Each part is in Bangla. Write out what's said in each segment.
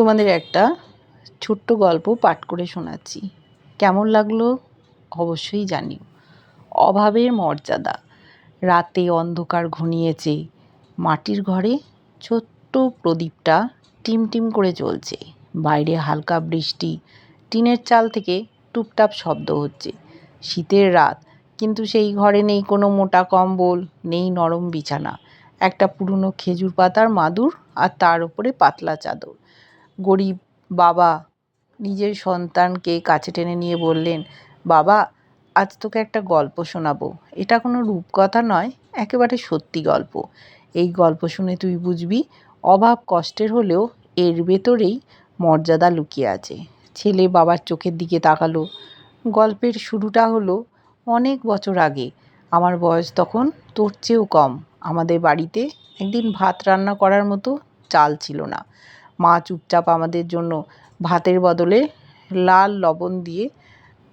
তোমাদের একটা ছোট্ট গল্প পাঠ করে শোনাচ্ছি। কেমন লাগল? অবশ্যই জানিও। অভাবের মর্যাদা। রাতে অন্ধকার ঘনিয়েছে। মাটির ঘরে ছোট্ট প্রদীপটা টিম টিম করে জ্বলছে। বাইরে হালকা বৃষ্টি। টিনের চাল থেকে টুপটাপ শব্দ হচ্ছে। শীতের রাত। কিন্তু সেই ঘরে নেই কোনো মোটা কম্বল, নেই নরম বিছানা। একটা পুরনো খেজুর পাতার মাদুর আর তার উপরে পাতলা চাদর। গরিব বাবা নিজের সন্তানকে কাছে টেনে নিয়ে বললেন, বাবা, আজ তোকে একটা গল্প শোনাবো। এটা কোনো রূপকথা নয়, একেবারে সত্যি গল্প। এই গল্প শুনে তুই বুঝবি, অভাব কষ্টের হলেও এর ভেতরেই মর্যাদা লুকিয়ে আছে। ছেলে বাবার চোখের দিকে তাকালো। গল্পের শুরুটা হলো অনেক বছর আগে। আমার বয়স তখন তোর চেয়েও কম। আমাদের বাড়িতে একদিন ভাত রান্না করার মতো চাল ছিল না। মা চুপচাপ আমাদের জন্য ভাতের বদলে লাল লবণ দিয়ে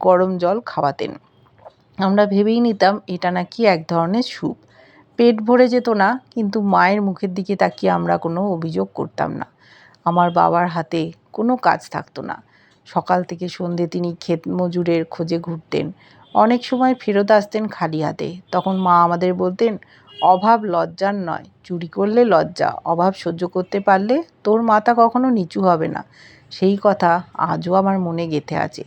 গরম জল খাওয়াতেন। আমরা ভেবেই নিতাম এটা নাকি এক ধরনের স্যুপ। পেট ভরে যেত না, কিন্তু মায়ের মুখের দিকে তাকিয়ে আমরা কোনো অভিযোগ করতাম না। আমার বাবার হাতে কোনো কাজ থাকতো না। সকাল থেকে সন্ধে তিনি ক্ষেত মজুরের খোঁজে ঘুরতেন। অনেক সময় ফেরত আসতেন খালি হাতে। তখন মা আমাদের বলতেন অভাব লজ্জার নয়। চুরি করলে লজ্জা, অভাব সহ্য করতে পারলে তোর মাথা কখনো নিচু হবে না। সেই কথা আজও আমার মনে গেঁথে আছে।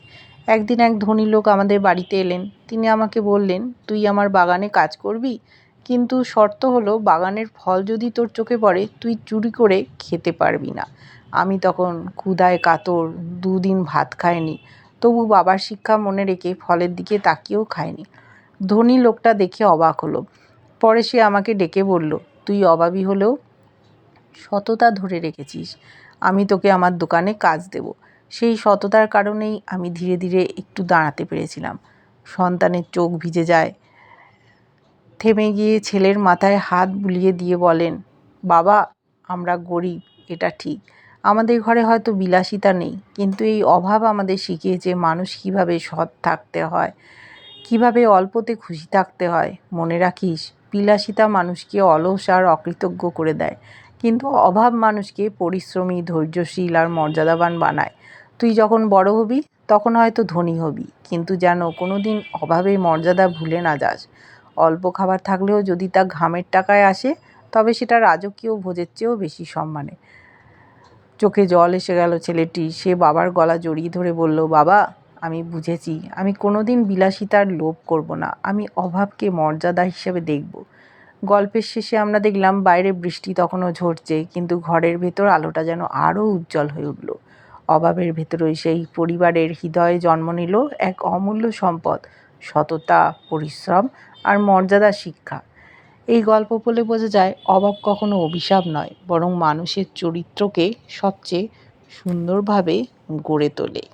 একদিন এক ধনী লোক আমাদের বাড়িতে এলেন। তিনি আমাকে বললেন, তুই আমার বাগানে কাজ করবি? কিন্তু শর্ত হলো বাগানের ফল যদি তোর চোখে পড়ে, তুই চুরি করে খেতে পারবি না। আমি তখন ক্ষুধায় কাতর দুদিন ভাত খাইনি। তবু বাবার শিক্ষা মনে রেখে ফলের দিকে তাকিয়েও খায়নি ধনী লোকটা দেখে অবাক হলো। পরে সে আমাকে ডেকে বলল, তুই অভাবী হলেও সততা ধরে রেখেছিস। আমি তোকে আমার দোকানে কাজ দেব। সেই সততার কারণেই আমি ধীরে ধীরে একটু দাঁড়াতে পেরেছিলাম। সন্তানের চোখ ভিজে যায়। থেমে গিয়ে ছেলের মাথায় হাত বুলিয়ে দিয়ে বলেন, বাবা, আমরা গরিব, এটা ঠিক। আমাদের ঘরে হয়তো বিলাসিতা নেই, কিন্তু এই অভাব আমাদের শিখিয়েছে মানুষ কীভাবে সৎ থাকতে হয়, কীভাবে অল্পতে খুশি থাকতে হয়। মনে রাখিস বিলাসিতা মানুষকে অলস আর অকৃতজ্ঞ করে দেয়। কিন্তু অভাব মানুষকে পরিশ্রমী, ধৈর্যশীল আর মর্যাদাবান বানায়। তুই যখন বড় হবি, তখন হয়তো ধনী হবি, কিন্তু যেন কোনো দিন অভাবে মর্যাদা ভুলে না যাস। অল্প খাবার থাকলেও যদি তা ঘামের টাকায় আসে, তবে সেটা রাজকীয় ভোজের চেয়েও বেশি সম্মানে চোখে জল এসে গেল ছেলেটি। সে বাবার গলা জড়িয়ে ধরে বলল, বাবা আমি বুঝেছি, আমি কোনো দিন বিলাসিতার লোভ করব না। আমি অভাবকে মর্যাদা হিসেবে দেখব। গল্পের শেষে আমরা দেখলাম, বাইরে বৃষ্টি তখনও ঝরছে, কিন্তু ঘরের ভেতর আলোটা যেন আরও উজ্জ্বল হয়ে উঠল। অভাবের ভেতরেই সেই পরিবারের হৃদয়ে জন্ম নিল এক অমূল্য সম্পদ, সততা, পরিশ্রম আর মর্যাদা শিক্ষা। এই গল্প বলে বোঝা যায়, অভাব কখনো অভিশাপ নয়, বরং মানুষের চরিত্রকে সবচেয়ে সুন্দরভাবে গড়ে তোলে।